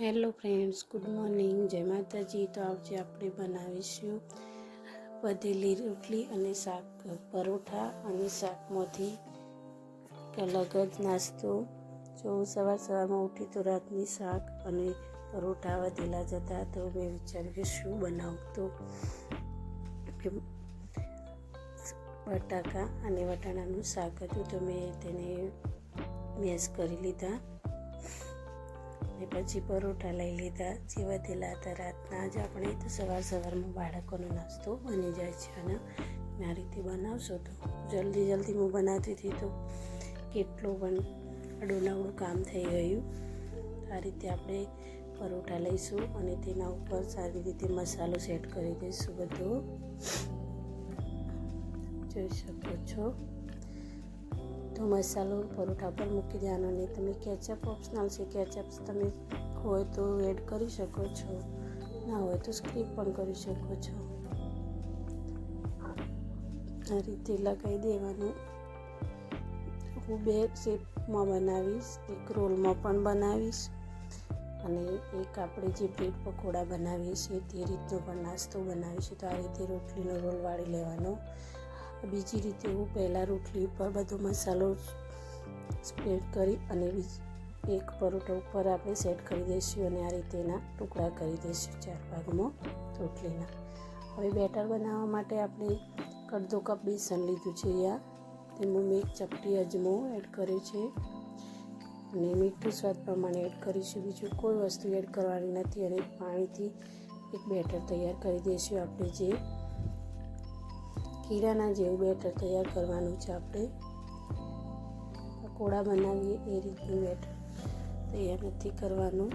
Hello friends, good morning. જય માતાજી. તો આજે આપણે બનાવીશું વધેલી રોટલી અને શાક પરોઠા અને શાકમાંથી અલગ જ નાસ્તો. જો હું સવાર સવારમાં ઉઠી તો રાતની શાક અને પરોઠા વધેલા જતા તો મેં વિચાર્યું કે શું બનાવું તો બટાકા અને વટાણાનું શાક હતું તો મેં તેને મેશ કરી લીધા. ને પછી પરોઠા લઈ લીધા. જે વધેલા હતા રાતના જ આપણે તો સવાર સવારમાં બાળકોનો નાસ્તો બની જાય છે અને આ રીતે બનાવશો તો જલ્દી જલ્દી હું બનાવતી હતી તો કેટલું પણ અડોલાવડું કામ થઈ ગયું. આ રીતે આપણે પરોઠા લઈશું અને તેના ઉપર સારી રીતે મસાલો સેટ કરી દઈશું બધો. જોઈ શકો છો. તો મસાલો પરોઠા પર મૂકી દેવાનો અને તમે કેચઅપ ઓપ્શનલ છે. કેચઅપ તમે હોય તો એડ કરી શકો છો. ના હોય તો સ્કીપ પણ કરી શકો છો. આ રીતે લગાવી દેવાનું. હું બે શેપમાં બનાવીશ. એક રોલમાં પણ બનાવીશ અને એક આપણે જે બ્રેડ પકોડા બનાવીએ છીએ તે રીતનો પણ નાસ્તો બનાવીશું. તો આ રીતે રોટલીનો રોલ વાળી લેવાનો. બીજી રીતે હું પહેલાં રોટલી ઉપર બધો મસાલો સ્પ્રેડ કરી અને એક પરોઠા ઉપર આપણે સેટ કરી દઈશું અને આ રીતે એના ટુકડા કરી દઈશું ચાર ભાગમાં રોટલીના. હવે બેટર બનાવવા માટે આપણે અડધો કપ બેસન લીધું છે યા તેમાં મેં એક ચપટી અજમો એડ કર્યો છે અને મીઠું સ્વાદ પ્રમાણે એડ કરીશું. બીજું કોઈ વસ્તુ એડ કરવાની નથી અને પાણીથી એક બેટર તૈયાર કરી દઈશું આપણે જે કીરાના જેવું બેટર તૈયાર કરવાનું છે આપણે. પકોડા બનાવીએ એ રીતનું બેટર તૈયાર નથી કરવાનું.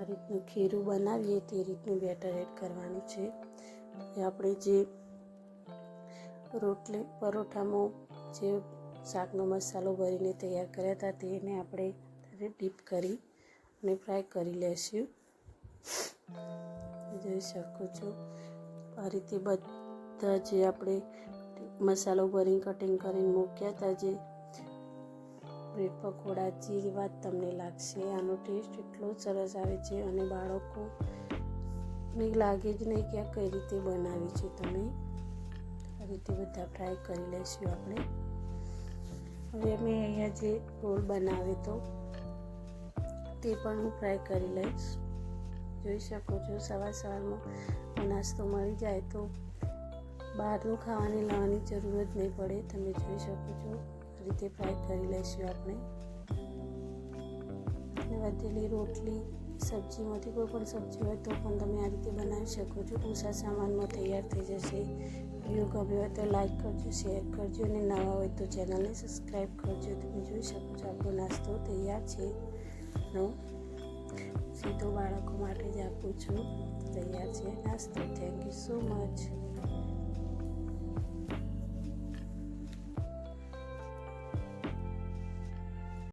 આ રીતનું ખીરું બનાવીએ તે રીતનું બેટર એડ કરવાનું છે. આપણે જે રોટલી પરોઠામાં જે શાકનો મસાલો ભરીને તૈયાર કર્યા હતા તેને આપણે ડીપ કરી અને ફ્રાય કરી લેશું. જોઈ શકો છો. આ રીતે બધા જે આપણે મસાલો ભરી કટિંગ કરીને મૂક્યા હતા, જે બ્રેડ પકોડા જે જ તમને લાગશે. આનો ટેસ્ટ એટલો સરસ આવે છે અને બાળકો ને લાગે જ નહીં કે આ કઈ રીતે બનાવી છે તમે. આ રીતે બધા ફ્રાય કરી લઈશું આપણે. હવે મેં અહીંયા જે રોલ બનાવ્યો તો તે પણ હું ફ્રાય કરી લઈશ. જોઈ શકો છો, સવાર સવારમાં નાસ્તો મળી જાય તો બહારનું ખાવાની લાવવાની જરૂર જ નહીં પડે, તમે જોઈ શકો છો રીતે ફ્રાય કરી લઈશું આપણે. વધેલી રોટલી, સબ્જીમાંથી કોઈ પણ સબ્જી હોય તો પણ તમે આ રીતે બનાવી શકો છો. ઓછા સામાનમાં તૈયાર થઈ જશે. વીડિયો ગમ્યો હોય તો લાઈક કરજો શેર કરજો અને નવા હોય તો ચેનલને સબસ્ક્રાઈબ કરજો. તમે જોઈ શકો છો, આપણો નાસ્તો તૈયાર છે. નો સીધો બાળકો માટે જ આપું છું. તૈયાર છે. નાસ્તો થેન્ક યુ સો મચ